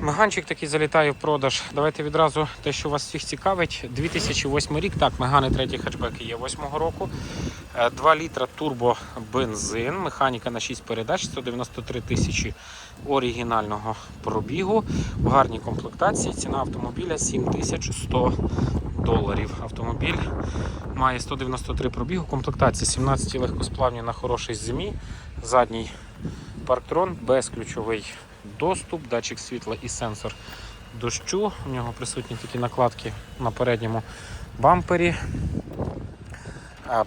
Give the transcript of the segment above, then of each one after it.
Меганчик такий залітає в продаж. Давайте відразу те, що вас всіх цікавить. 2008 рік. Так, мегани треті хетчбеки є 8 року. Е, 2 літра турбо бензин. Механіка на 6 передач, 193 тисячі оригінального пробігу. В гарній комплектації. Ціна автомобіля 7100 доларів. Автомобіль має 193 пробігу. Комплектація 17 легкосплавні на хорошій зимі. Задній парктрон, безключовий доступ, датчик світла і сенсор дощу. У нього присутні такі накладки на передньому бампері.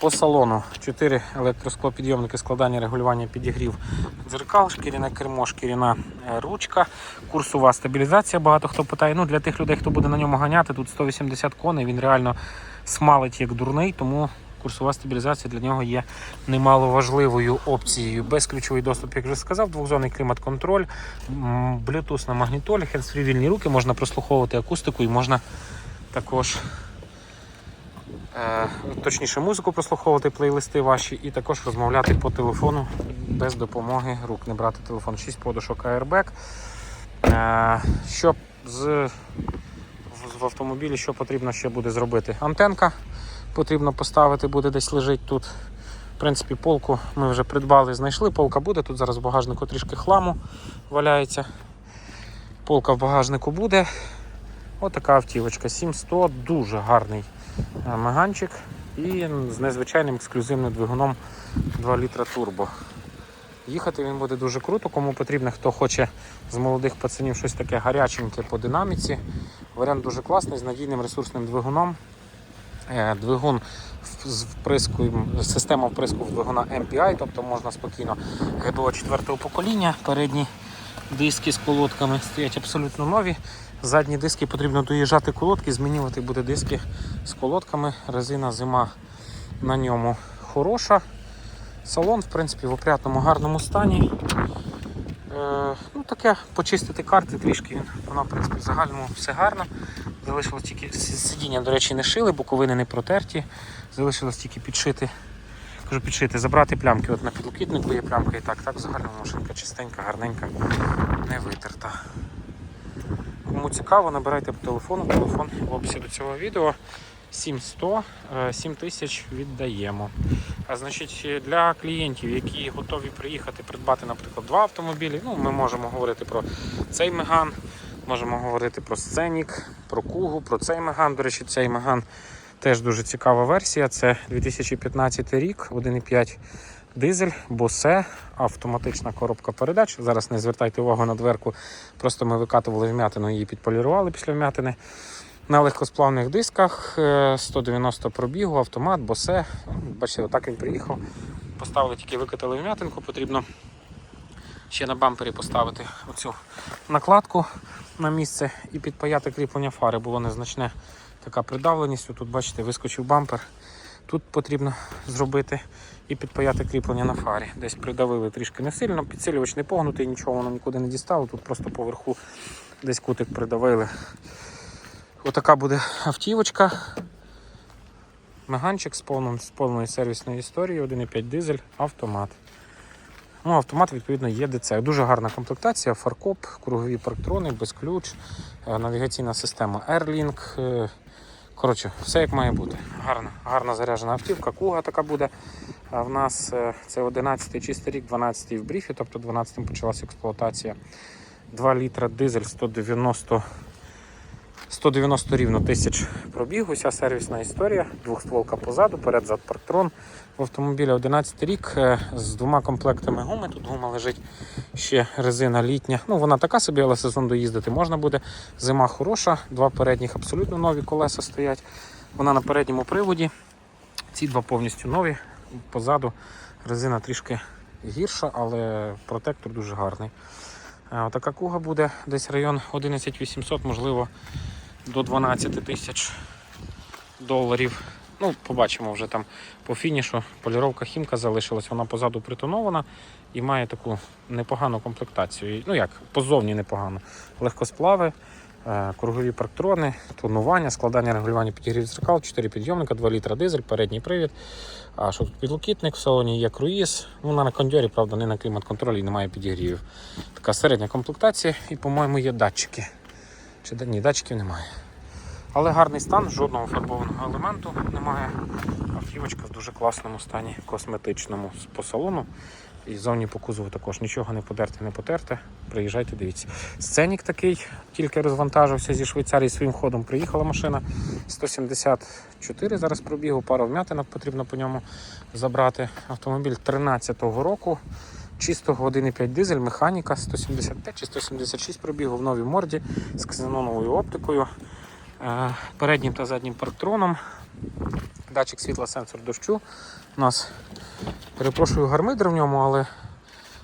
По салону 4 електросклопідйомники, складання регулювання підігрів дзеркал, шкіряне кермо, шкіряна е, ручка, курсова стабілізація. Багато хто питає. Ну, для тих людей, хто буде на ньому ганяти, тут 180 коней, він реально смалить як дурний, тому курсова стабілізація для нього є немало важливою опцією. Безключовий доступ, як вже сказав, двохзонний клімат-контроль, Bluetooth на магнітолі, hands-free вільні руки, можна прослуховувати акустику і можна також. Е, точніше, музику прослуховувати, плейлисти ваші, і також розмовляти по телефону без допомоги рук. Не брати телефон 6 подушок Airbag. Е, Щоб з, в автомобілі що потрібно ще буде зробити? Антенка потрібно поставити, буде десь лежить тут. В принципі, полку ми вже придбали, знайшли. Полка буде. Тут зараз в багажнику трішки хламу валяється. Полка в багажнику буде. Отака автівочка. 7100, дуже гарний е, меганчик і з незвичайним ексклюзивним двигуном 2 літра турбо. Їхати він буде дуже круто, кому потрібно, хто хоче з молодих пацанів щось таке гаряченьке по динаміці. Варіант дуже класний, з надійним ресурсним двигуном. Е, Двигун з вприскуєм, система вприску двигуна MPI, тобто можна спокійно ГБО 4 покоління. Передні диски з колодками стоять абсолютно нові. Задні диски потрібно доїжджати колодки, змінювати буде диски з колодками. Резина зима на ньому хороша. Салон, в принципі, в опрятному гарному стані. Е, ну, таке, почистити карти трішки. Вона, в принципі, в загальному все гарно. Залишилось тільки сидіння, до речі, не шили, боковини не протерті. Залишилось тільки підшити. Кажу, підшити, забрати плямки. От на підлокітнику є плямка і так. Так, в загальному машинка чистенька, гарненька, не витерта. Кому цікаво, набирайте по телефону, телефон в описі до цього відео. 7100, е, 7000 віддаємо. А значить, для клієнтів, які готові приїхати придбати, наприклад, два автомобілі, ну, ми можемо говорити про цей Меган, можемо говорити про Сценік, про Кугу, про цей Меган. До речі, цей Меган теж дуже цікава версія. Це 2015 рік, 1,5 дизель, босе, автоматична коробка передач. Зараз не звертайте увагу на дверку, просто ми викатували вмятину, її підполірували після вмятини. На легкосплавних дисках е, 190 пробігу, автомат, босе. Бачите, отак він приїхав. Поставили тільки викатали вмятинку, потрібно ще на бампері поставити оцю накладку на місце і підпаяти кріплення фари. Було незначне така придавленість. Тут, бачите, вискочив бампер. Тут потрібно зробити і підпаяти кріплення на фарі. Десь придавили трішки не сильно, підсилювач не погнутий, нічого воно нікуди не дістало. Тут просто поверху десь кутик придавили. Отака буде автівочка. Меганчик з, повною сервісною історією, 1,5 дизель, автомат. Ну, автомат, відповідно, є ДЦ. Дуже гарна комплектація, фаркоп, кругові парктрони, безключ, е, навігаційна система Airlink. е, Коротше, все як має бути. Гарна, гарна заряджена автівка, куга така буде. А в нас е, це 11-й чистий рік, 12-й в бріфі, тобто 12 почалася експлуатація. 2 літра дизель 190 190 рівно тисяч пробіг, уся сервісна історія, двохстволка позаду, перед зад парктрон. В автомобілі 11 рік е, з двома комплектами гуми. Тут гума лежить ще резина літня. Ну, вона така собі, але сезон доїздити можна буде. Зима хороша, два передніх абсолютно нові колеса стоять. Вона на передньому приводі. Ці два повністю нові. Позаду резина трішки гірша, але протектор дуже гарний. Е, Така куга буде десь район 11800, можливо, до 12 тисяч доларів. Ну, побачимо вже там по фінішу. Поліровка хімка залишилась, вона позаду притонована і має таку непогану комплектацію. Ну як, позовні непогано. Легкосплави, Е, Кругові парктрони, тонування, складання регулювання підігрів дзеркал, 4 підйомника, 2 літра дизель, передній привід. А що тут підлокітник, в салоні є круїз. Ну, вона на кондьорі, правда, не на клімат-контролі і немає підігрівів. Така середня комплектація і, по-моєму, є датчики. Чи ні, датчиків немає. Але гарний стан, жодного фарбованого елементу немає. Автівочка в дуже класному стані, косметичному по салону. І зовні по кузову також нічого не подерте, не потерте. Приїжджайте, дивіться. Сценік такий, тільки розвантажився зі Швейцарії своїм ходом. Приїхала машина 174 зараз пробігу, пару вм'ятинок потрібно по ньому забрати. Автомобіль 13-го року. Чистого 1,5 дизель, механіка 175 чи 176 пробігу в новій морді з ксеноновою оптикою, е, переднім та заднім парктроном, датчик світла, сенсор дощу. У нас, перепрошую, гармидер в ньому, але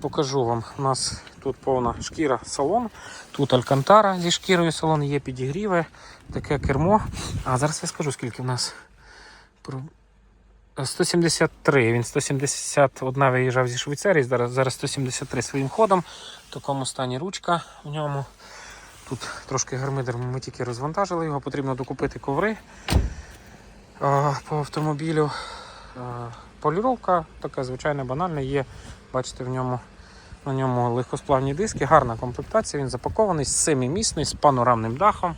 покажу вам. У нас тут повна шкіра салон, тут алькантара зі шкірою салон, є підігріви, таке кермо. А зараз я скажу, скільки в нас. Про- 173. Він 171 виїжджав зі Швейцарії, зараз, зараз 173 своїм ходом. В такому стані ручка в ньому. Тут трошки гармидер, ми тільки розвантажили його, потрібно докупити коври а, по автомобілю. А, Поліровка така звичайна, банальна, є, бачите, в ньому, на ньому легкосплавні диски, гарна комплектація, він запакований, семимісний, з панорамним дахом.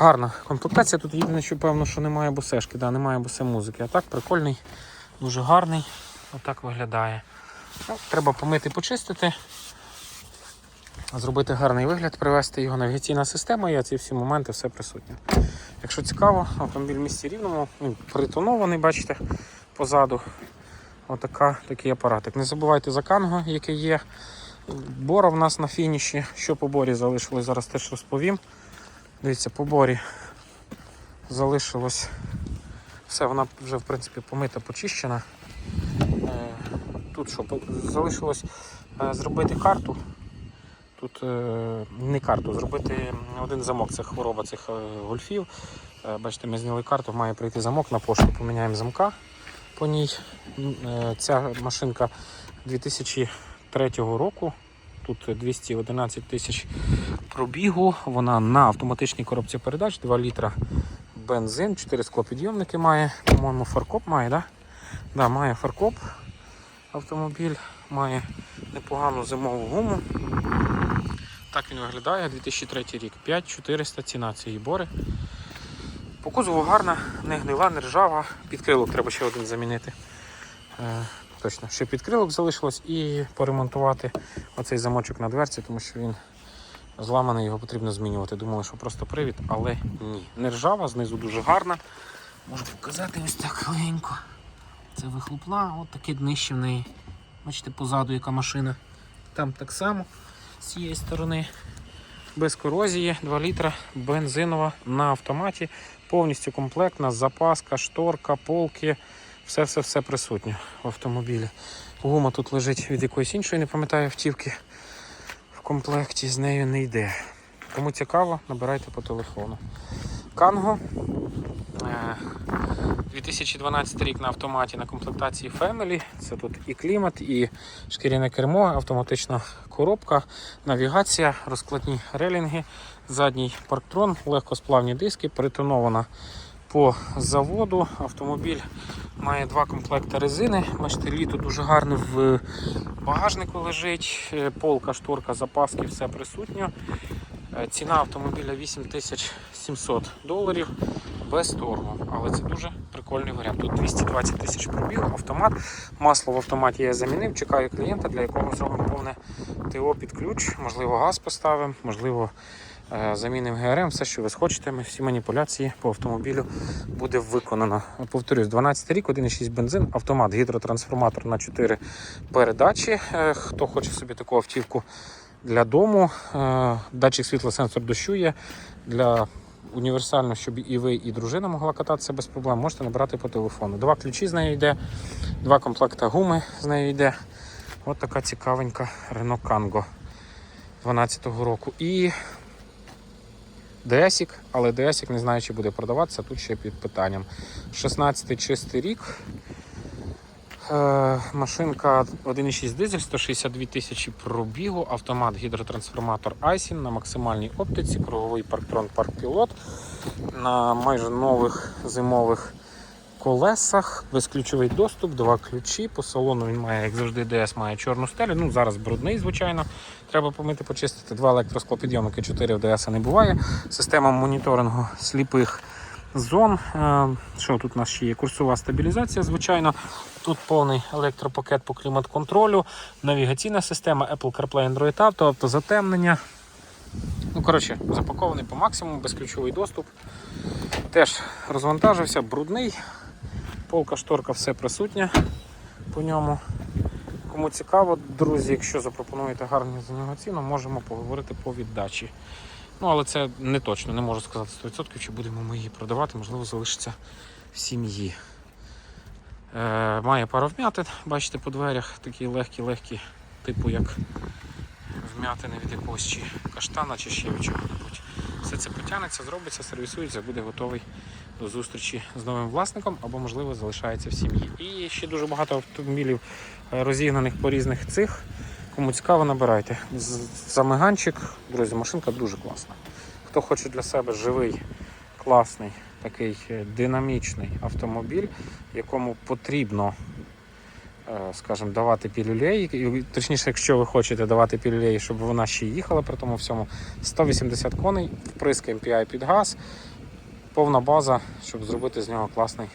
Гарна комплектація. Тут єдине, що певно, що немає бусешки, да, немає бусе музики. А так прикольний, дуже гарний. Отак виглядає. Ну, треба помити, почистити, зробити гарний вигляд, привести його навігаційна система, і ці всі моменти все присутнє. Якщо цікаво, автомобіль в місті рівному, він притонований, бачите, позаду. Отака, такий апаратик. Не забувайте за канго, який є. Бора в нас на фініші. Що по борі залишилось, зараз теж розповім. Дивіться, по борі залишилось. Все, вона вже в принципі помита, почищена. Е, Тут що, залишилось е, зробити карту. Тут е, не карту, зробити один замок. Це хвороба цих гольфів. Бачите, ми зняли карту, має прийти замок на пошту, поміняємо замка по ній. Ця машинка 2003 року. Тут 211 тисяч пробігу. Вона на автоматичній коробці передач, 2 літра бензин, 4 склопідйомники має. По-моєму, фаркоп має? Да? Да, має фаркоп. Автомобіль має непогану зимову гуму. Так він виглядає 2003 рік. 5400 ціна цієї бори. По кузову гарна, не гнила, не ржава. Підкрилок треба ще один замінити. Точно, ще підкрилок залишилось і поремонтувати оцей замочок на дверці, тому що він зламаний, його потрібно змінювати. Думали, що просто привід, але ні. Не ржава, знизу дуже гарна. Можу показати ось так легенько. Це вихлопна, от таке днище в неї. Бачите, позаду яка машина. Там так само з цієї сторони. Без корозії, 2 літра, бензинова на автоматі, повністю комплектна, запаска, шторка, полки, все-все-все присутнє в автомобілі. Гума тут лежить від якоїсь іншої, не пам'ятаю, автівки. В комплекті з нею не йде. Кому цікаво, набирайте по телефону. Канго. Е, 2012 рік на автоматі на комплектації Family. Це тут і клімат, і шкіряне кермо, автоматична коробка, навігація, розкладні релінги, задній парктрон, легкосплавні диски, притонована по заводу. Автомобіль має два комплекти резини. Бачите, літо дуже гарне в багажнику лежить, Е, полка, шторка, запаски, все присутнє. Е, Ціна автомобіля 8700 доларів без торгу. Але це дуже прикольний варіант. Тут 220 тисяч пробіг, автомат. Масло в автоматі я замінив. Чекаю клієнта, для якого зробимо повне ТО під ключ. Можливо, газ поставимо, можливо, е, замінимо ГРМ, все, що ви схочете. Всі маніпуляції по автомобілю буде виконано. Повторюсь, 12 рік, 1,6 бензин, автомат, гідротрансформатор на 4 передачі. Е, Хто хоче собі таку автівку для дому, е, датчик світла, сенсор дощу є. Для універсально, щоб і ви, і дружина могла кататися без проблем, можете набрати по телефону. Два ключі з нею йде, два комплекти гуми з нею йде. От така цікавенька Renault Kangoo 12-го року. І DSік, але DSік не знаю, чи буде продаватися, тут ще під питанням. 16 чистий рік. Е, машинка 1,6 дизель, 162 тисячі пробігу, автомат гідротрансформатор Айсін на максимальній оптиці, круговий парктрон парк-пілот на майже нових зимових колесах, безключовий доступ, два ключі. По салону він має, як завжди, ДС має чорну стелю. Ну, зараз брудний, звичайно. Треба помити, почистити. Два електросклопідйомники, 4 в ДС не буває. Система моніторингу сліпих зон. Е, Що тут у нас ще є? Курсова стабілізація, звичайно. Тут повний електропакет по клімат-контролю, навігаційна система Apple CarPlay Android Auto, автозатемнення. Ну, коротше, запакований по максимуму, безключовий доступ. Теж розвантажився, брудний. Полка, шторка, все присутнє по ньому. Кому цікаво, друзі, якщо запропонуєте гарну за нього ціну, можемо поговорити по віддачі. Ну, але це не точно, не можу сказати 100%, чи будемо ми її продавати, можливо, залишиться в сім'ї. Е, має пару вмятин, бачите, по дверях такі легкі-легкі, типу як вмятини від якогось чи каштана, чи ще від чого-небудь. Все це потягнеться, зробиться, сервісується, буде готовий до зустрічі з новим власником або, можливо, залишається в сім'ї. І ще дуже багато автомобілів е, розігнаних по різних цих. Кому цікаво, набирайте. Замиганчик, друзі, машинка дуже класна. Хто хоче для себе живий, класний, такий е, динамічний автомобіль, якому потрібно, е, скажімо, давати пілюлей, точніше, якщо ви хочете давати пілюлей, щоб вона ще їхала при тому всьому, 180 коней, вприск MPI під газ, повна база, щоб зробити з нього класний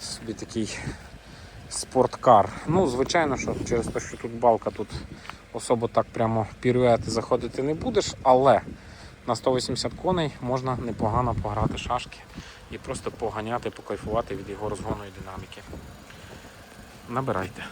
собі такий спорткар. Ну, звичайно, що через те, що тут балка, тут особо так прямо піруети заходити не будеш, але на 180 коней можна непогано пограти шашки і просто поганяти, покайфувати від його розгону і динаміки. Набирайте.